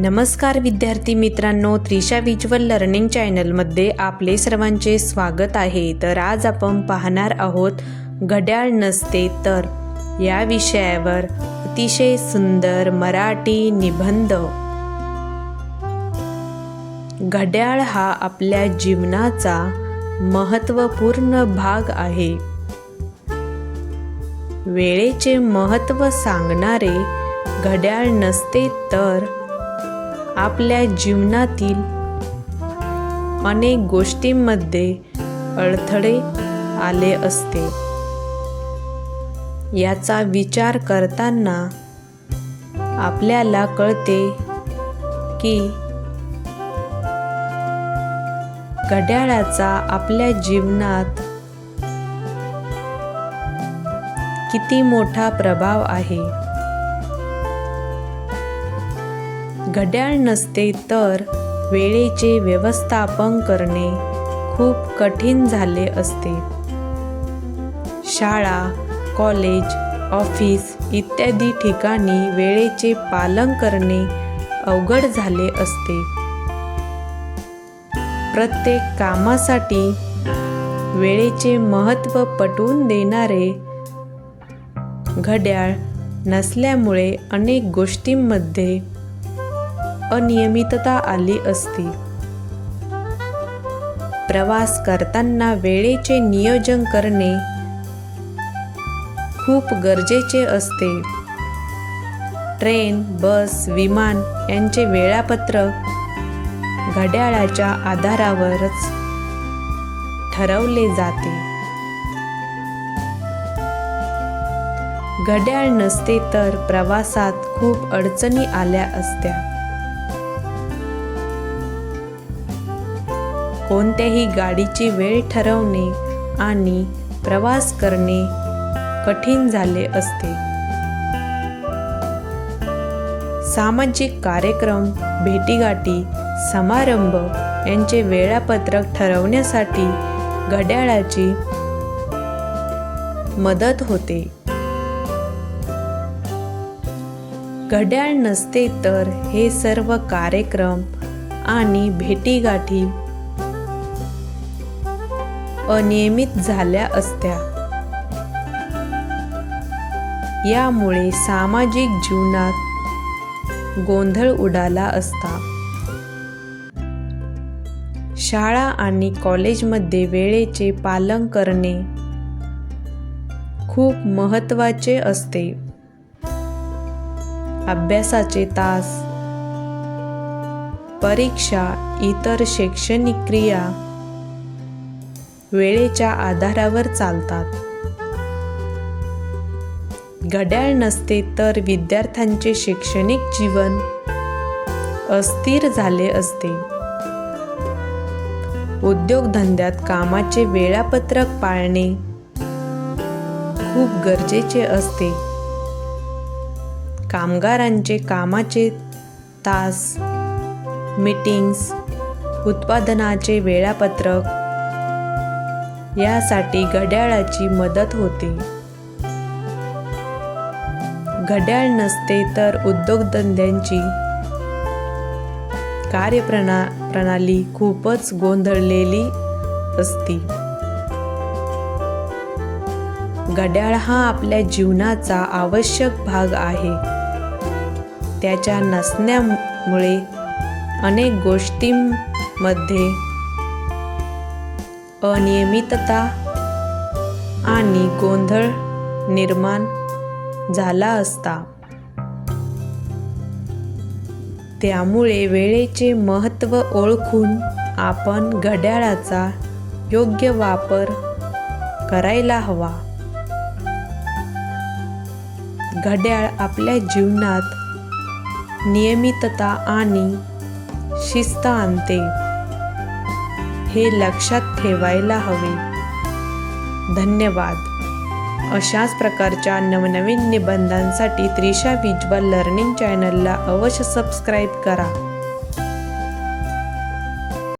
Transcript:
नमस्कार विद्यार्थी मित्रांनो त्रिशा विज्युअल लर्निंग चॅनलमध्ये आपले सर्वांचे स्वागत आहे. तर आज आपण पाहणार आहोत घड्याळ नसते तर. या विषयावर अतिशय सुंदर मराठी निबंध. घड्याळ हा आपल्या जीवनाचा महत्त्वपूर्ण भाग आहे. वेळेचे महत्त्व सांगणारे घड्याळ नसते तर आपल्या जीवनातील अनेक गोष्टींमध्ये अडथळे आले असते. याचा विचार करताना आपल्याला कळते की घड्याळाचा आपल्या जीवनात किती मोठा प्रभाव आहे. घड्याळ नसते तर वेळेचे व्यवस्थापन करणे खूप कठीण झाले असते. शाळा कॉलेज ऑफिस इत्यादी ठिकाणी वेळेचे पालन करणे अवघड झाले असते. प्रत्येक कामासाठी वेळेचे महत्त्व पटवून देणारे घड्याळ नसल्यामुळे अनेक गोष्टींमध्ये अनियमितता आली असती. प्रवास करताना वेळेचे नियोजन करणे खूप गरजेचे असते. ट्रेन बस विमान यांचे वेळापत्रक घड्याळाच्या आधारावरच ठरवले जाते. घड्याळ नसते तर प्रवासात खूप अडचणी आल्या असत्या. कोणत्याही गाडीची वेळ ठरवणे आणि प्रवास करणे कठीण झाले असते. सामाजिक कार्यक्रम भेटीगाठी समारंभ यांचे वेळापत्रक ठरवण्यासाठी घड्याळाची मदत होते. घड्याळ नसते तर हे सर्व कार्यक्रम आणि भेटीगाठी अनियमित झाल्या असत्या. यामुळे सामाजिक जीवनात गोंधळ उडाला असता. शाळा आणि कॉलेजमध्ये वेळेचे पालन करणे खूप महत्त्वाचे असते. अभ्यासाचे तास परीक्षा इतर शैक्षणिक क्रिया वेळेच्या आधारावर चालतात. घड्याळ नसते तर विद्यार्थ्यांचे शैक्षणिक जीवन अस्थिर झाले असते. उद्योगधंद्यात कामाचे वेळापत्रक पाळणे खूप गरजेचे असते. कामगारांचे कामाचे तास मीटिंग्स उत्पादनाचे वेळापत्रक यासाठी घड्याळाची मदत होते. घड्याळ नसते तर उद्योगधंद्यांची कार्यप्रणा प्रणाली खूपच गोंधळलेली असती. घड्याळ हा आपल्या जीवनाचा आवश्यक भाग आहे. त्याच्या नसण्यामुळे अनेक गोष्टींमध्ये अनियमितता आणि गोंधळ निर्माण झाला असता. त्यामुळे वेळेचे महत्त्व ओळखून आपण घड्याळाचा योग्य वापर करायला हवा. घड्याळ आपल्या जीवनात नियमितता आणि शिस्त आणते. हे लक्षात ठेवायला हवे. धन्यवाद. अशाच प्रकारच्या नवनवीन निबंधांसाठी त्रिशा विज्युअल लर्निंग चॅनलला अवश्य सबस्क्राईब करा.